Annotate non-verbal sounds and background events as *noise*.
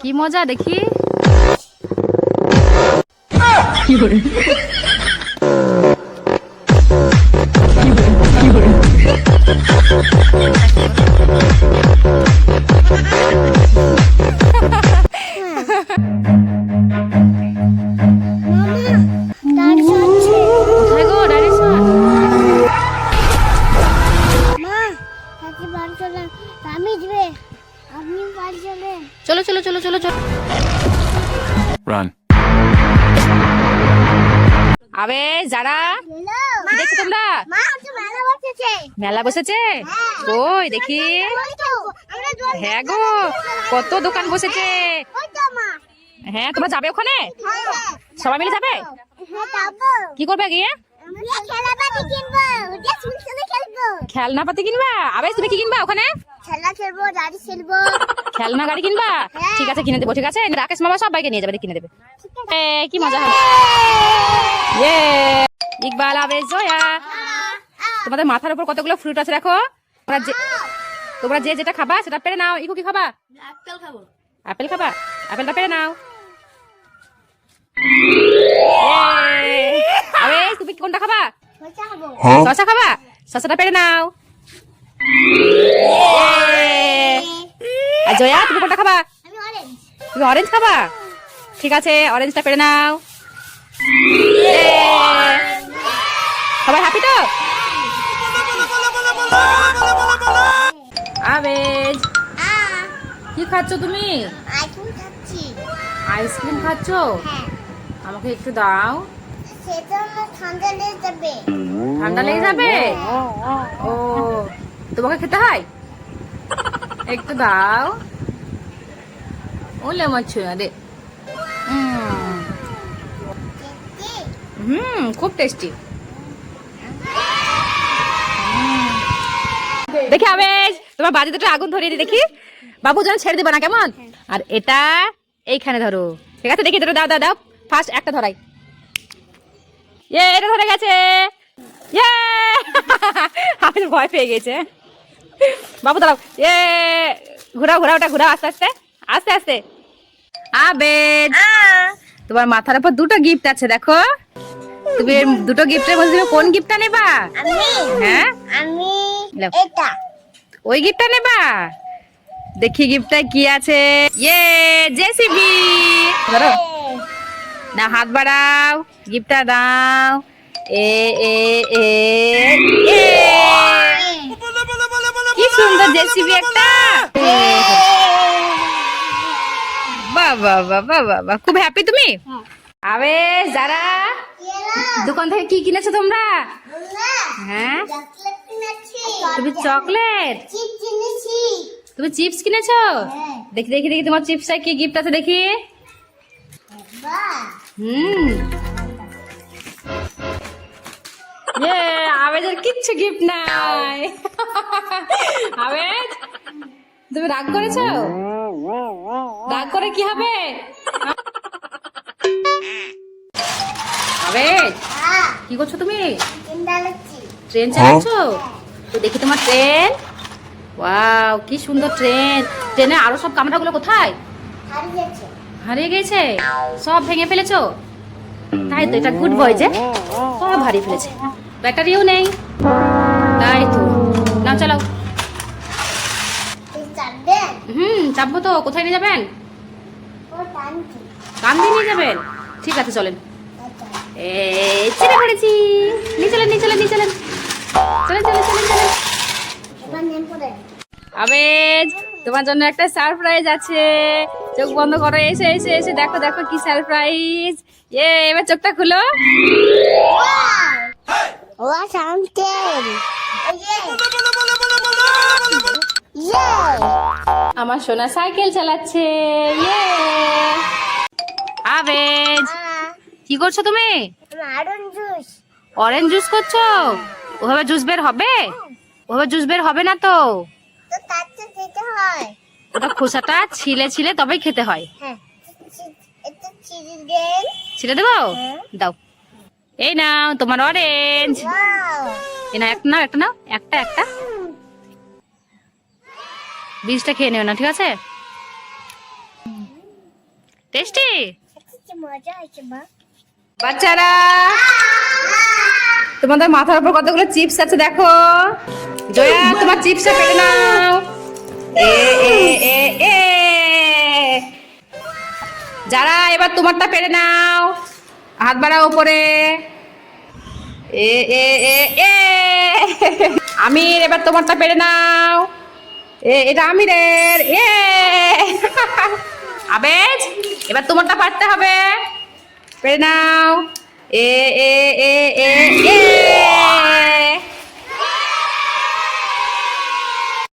কি মজা দেখি? তার চলো চলো চলো চলো। Run. আবে যারা? দেখছ তোমরা? মেলা বসেছে? মেলা হ্যাঁ। কই দেখি। হ্যাঁ গো কত দোকান বসেছে। হ্যাঁ তোমরা যাবে ওখানে? সবাই মিলে যাবে? হ্যাঁ কি করবে গিয়ে? আমরা খেলাপাতি কিনবো। ওটা শুনতে খেলব। খেলনা পাতি কিনবা? আবে তুমি কি কিনবা ওখানে? খেলা খেলব গাড়ি খেলব খেলনা গাড়ি কিনবা? হ্যাঁ। ঠিক আছে কিনে দেবো ঠিক আছে? রাকেশ মামা সবাইকে নিয়ে যাবে কিনে দেবে। কি মজা হবে ইয়ে। ইকবাল আবে জয়া। তোমাদের মাথার উপর কতগুলো ফ্রুট আছে দেখো? তোমরা যে তোমরা যে যেটা খাবা সেটা পেরে নাও। ইকু কি খাবা? আপেল খাব। আপেল খাবা? আপেলটা পেরে নাও। ইয়ে। তুমি কোনটা খাবা? শশা খাবা। শশাটা পেরে নাও। ইয়ে। আর জয়া তুমি কোনটা খাবা? তুমি অরেঞ্জ খাবা? ঠিক আছে অরেঞ্জটা পেরে নাও। সবাই হ্যাপি তো? আবেজ। কি খাচ্ছ তুমি? আইসক্রিম খাচ্ছ। হ্যাঁ। আমাকে একটু দাও। ঠান্ডা লেগে যাবে। ঠান্ডা লেগে যাবে? ও। তোমাকে খেতে হয়? একটু দাও। ও লেমন ছিল রে হুম। খুব টেস্টি দেখি আবেশ তোমার বাড়ি দুটো আগুন ধরিয়ে দি দেখি। বাবু যেন ছেড়ে দেবে না, কেমন? আর এটা এইখানে ধরো। ঠিক আছে, দেখি ধরো দাও দাও দাও। ফার্স্ট একটা ধরাই। ইয়ে এটা ধরে গেছে। ইয়ে! *laughs* ভয় পেয়ে গেছে। বাবু দাঁড়াও। এ ঘোরাও ঘোরাও ওটা ঘোরাও আস্তে আস্তে আস্তে আস্তে। আবেশ তোমার মাথার উপর দুটো গিফট আছে দেখো। তুমি দুটো গিফটের মধ্যে তুমি কোন গিফটটা নেবা? আমি। হ্যাঁ? আমি এটা। ওই গিফটটা নেবা? দেখি গিফটটা কি আছে। ইয়ে জেসিবি। ধরো। না হাত বাড়াও গিফটটা দাও। এ এ এ এ। সুন্দর জেসিবি একটা। বাহ বাহ বাহ খুব হ্যাপি তুমি? আবে যারা? দোকান থেকে কি কিনেছো তোমরা? হ্যাঁ? তুমি চকলেট? তুমি চিপস কিনেছো? হ্যাঁ। দেখি দেখি দেখি তোমার চিপসটা কি গিফট আছে দেখি। হুম। ইয়ে আবেজের কিচ্ছু গিফট নাই। আবেজ তুমি রাগ করেছ? রাগ করে কি হবে? আবেজ হ্যাঁ কি করছ তুমি? ট্রেন চালাচ্ছো? তো দেখি তোমার ট্রেন। ওয়াও কি সুন্দর ট্রেন। ট্রেনে আরও সব কামরাগুলো কোথায়? হারিয়ে গেছে। হারিয়ে গেছে সব ভেঙে ফেলেছো? তাই তো এটা গুড বয় যে। সব হারিয়ে ফেলেছে। ব্যাটারিও নেই। তাই তো। না চালাও। হুম চাপবো তো। কোথায় নিয়ে যাবেন? কান দিয়ে নিয়ে যাবেন? ঠিক আছে চলেন। আচ্ছা। এ চেপে পড়েছি নিয়ে চলেন নিয়ে চলেন নিয়ে চলেন। চলেন চলেন চলেন আবেজ তোমার জন্য একটা সারপ্রাইজ আছে। চোখ বন্ধ করো। এসে এসে এসে। দেখো দেখো কি সারপ্রাইজ এ এবার চোখটা খুলো। ও আমার সোনা সাইকেল চালাচ্ছে ইয়ে আবেজ কি করছ তুমি? জুস অরেঞ্জ জুস করছ? ওভাবে জুস বের হবে? ওভাবে জুস বের হবে না তো? হয়। ওটা খোসাটা ছিলে ছিলে তবেই খেতে হয়। হ্যাঁ এটা চিজ দেন। ছিলে দেবো? দাও। এই নাও, তোমার অরেঞ্জ এই নাও, একটা নাও একটা নাও, একটা একটা। বীজটা খেয়ে নিও না, ঠিক আছে? টেস্টি? বাচ্চারা! তোমাদের মাথার উপর কতগুলো চিপস আছে দেখো? জয়া, তোমার চিপসটা পেরে নাও। এ যারা, এবার তোমারটা পেরে নাও। হাত বাড়া উপরে। এ এ এ এ। আমির, এবার তোমারটা পেরে নাও। এ, এটা আমিরের। এ। আবেজ, এবার তোমারটা পারতে হবে। পেরে নাও। এ এ এ এ এ।